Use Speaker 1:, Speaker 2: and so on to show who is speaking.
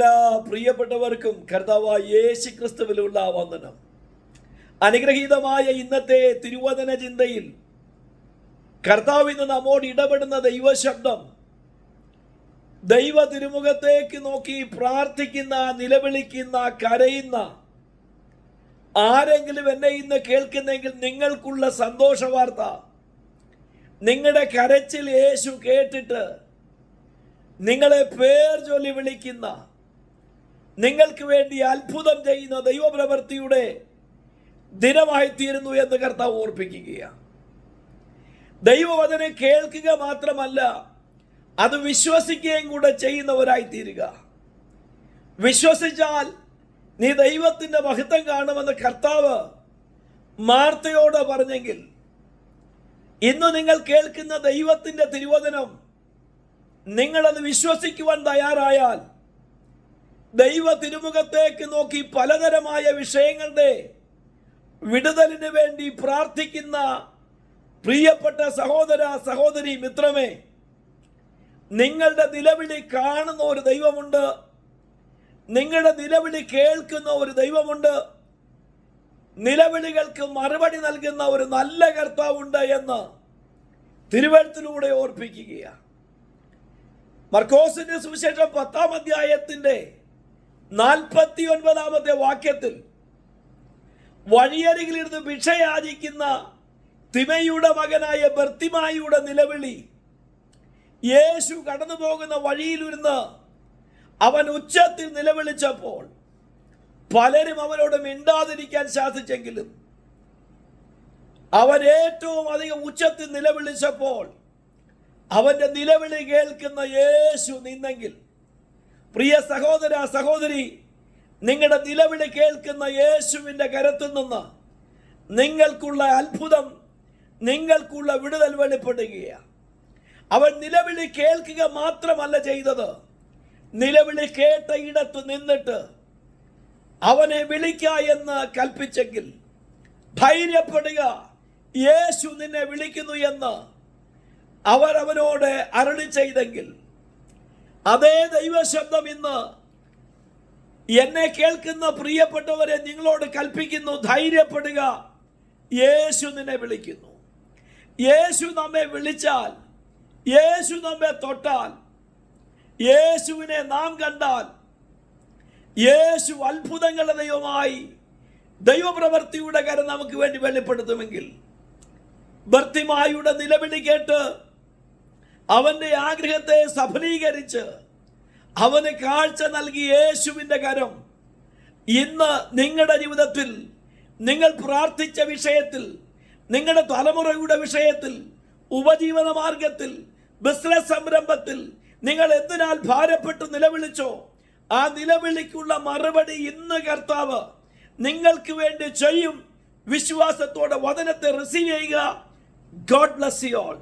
Speaker 1: എല്ലാ പ്രിയപ്പെട്ടവർക്കും കർത്താവായ യേശു ക്രിസ്തുവിലുള്ള വന്ദനം. അനുഗ്രഹീതമായ ഇന്നത്തെ തിരുവചന ചിന്തയിൽ കർത്താവ് ഇന്ന് നമ്മോട് ഇടപെടുന്ന ദൈവശബ്ദം ദൈവ തിരുമുഖത്തേക്ക് നോക്കി പ്രാർത്ഥിക്കുന്ന നിലവിളിക്കുന്ന കരയുന്ന ആരെങ്കിലും എന്നെ ഇന്ന് കേൾക്കുന്നെങ്കിൽ നിങ്ങൾക്കുള്ള സന്തോഷ വാർത്ത. നിങ്ങളുടെ കരച്ചിൽ യേശു കേട്ടിട്ട് നിങ്ങളെ പേർ ചൊല്ലി വിളിക്കുന്ന നിങ്ങൾക്ക് വേണ്ടി അത്ഭുതം ചെയ്യുന്ന ദൈവപ്രവൃത്തിയുടെ ദിനമായിത്തീരുന്നു എന്ന് കർത്താവ് ഓർപ്പിക്കുകയാണ് ദൈവവചനം കേൾക്കുക മാത്രമല്ല അത് വിശ്വസിക്കുകയും കൂടെ ചെയ്യുന്നവരായി തീരുക വിശ്വസിച്ചാൽ നീ ദൈവത്തിന്റെ മഹത്വം കാണുമെന്ന് കർത്താവ് മാർത്തയോട് പറഞ്ഞെങ്കിൽ ഇന്ന് നിങ്ങൾ കേൾക്കുന്ന ദൈവത്തിന്റെ തിരുവചനം നിങ്ങളത് വിശ്വസിക്കുവാൻ തയ്യാറായാൽ ദൈവ തിരുമുഖത്തേക്ക് നോക്കി പലതരമായ വിഷയങ്ങളുടെ വിടുതലിന് വേണ്ടി പ്രാർത്ഥിക്കുന്ന പ്രിയപ്പെട്ട സഹോദര സഹോദരി മിത്രമേ നിങ്ങളുടെ നിലവിളി കാണുന്ന ഒരു ദൈവമുണ്ട്. നിങ്ങളുടെ നിലവിളി കേൾക്കുന്ന ഒരു ദൈവമുണ്ട്. നിലവിളികൾക്ക് മറുപടി നൽകുന്ന ഒരു നല്ല കർത്താവുണ്ട് എന്ന് തിരുവഴുത്തിലൂടെ ഓർപ്പിക്കുകയാണ്. മർക്കോസിന്റെ സുവിശേഷം പത്താം അധ്യായത്തിന്റെ നാൽപ്പത്തി ഒൻപതാമത്തെ വാക്യത്തിൽ വഴിയരികിലിരുന്ന് ഭിക്ഷയാചിക്കുന്ന തിമയുടെ മകനായ ബർത്തിമായിയുടെ നിലവിളി യേശു കടന്നു പോകുന്ന വഴിയിലിരുന്ന് അവൻ ഉച്ചത്തിൽ നിലവിളിച്ചപ്പോൾ പലരും അവനോട് മിണ്ടാതിരിക്കാൻ സാധിച്ചെങ്കിലും അവൻ ഏറ്റവും അധികം ഉച്ചത്തിൽ നിലവിളിച്ചപ്പോൾ അവന്റെ നിലവിളി കേൾക്കുന്ന യേശു നിന്നെങ്കിൽ പ്രിയ സഹോദര സഹോദരി നിങ്ങളുടെ നിലവിളി കേൾക്കുന്ന യേശുവിന്റെ കരത്തിൽ നിന്ന് നിങ്ങൾക്കുള്ള അത്ഭുതം നിങ്ങൾക്കുള്ള വിടുതൽ വെളിപ്പെടുകയാണ് അവൻ നിലവിളി കേൾക്കുക മാത്രമല്ല ചെയ്തത്. നിലവിളി കേട്ട ഇടത്ത് നിന്നിട്ട് അവനെ വിളിക്ക എന്ന് കൽപ്പിച്ചെങ്കിൽ ധൈര്യപ്പെടുക യേശു നിന്നെ വിളിക്കുന്നു എന്ന് അവരവനോട് അരളി ചെയ്തെങ്കിൽ അതേ ദൈവശബ്ദം ഇന്ന് എന്നെ കേൾക്കുന്ന പ്രിയപ്പെട്ടവരെ നിങ്ങളോട് കൽപ്പിക്കുന്നു ധൈര്യപ്പെടുക. യേശു നിന്നെ വിളിക്കുന്നു. യേശു നമ്മെ വിളിച്ചാൽ യേശു നമ്മെ തൊട്ടാൽ യേശുവിനെ നാം കണ്ടാൽ യേശു അത്ഭുതങ്ങളുടെ ദൈവമായി ദൈവപ്രവൃത്തിയുടെ കരം നമുക്ക് വേണ്ടി വെളിപ്പെടുത്തുമെങ്കിൽ ഭർത്തിമായുടെ നിലവിളി കേട്ട് അവന്റെ ആഗ്രഹത്തെ സഫലീകരിച്ച് അവന് കാഴ്ച നൽകി യേശുവിന്റെ കരം. ഇന്ന് നിങ്ങളുടെ ജീവിതത്തിൽ നിങ്ങൾ പ്രാർത്ഥിച്ച വിഷയത്തിൽ നിങ്ങളുടെ തലമുറയുടെ വിഷയത്തിൽ ഉപജീവന മാർഗത്തിൽ ബിസിനസ് സംരംഭത്തിൽ നിങ്ങൾ എന്തിനാൽ ഭാരപ്പെട്ട് നിലവിളിച്ചോ ആ നിലവിളിക്കുള്ള മറുപടി ഇന്ന് കർത്താവ് നിങ്ങൾക്ക് വേണ്ടി ചെയ്യും. വിശ്വാസത്തോടെ വചനത്തെ റിസീവ് ചെയ്യുക. God bless you all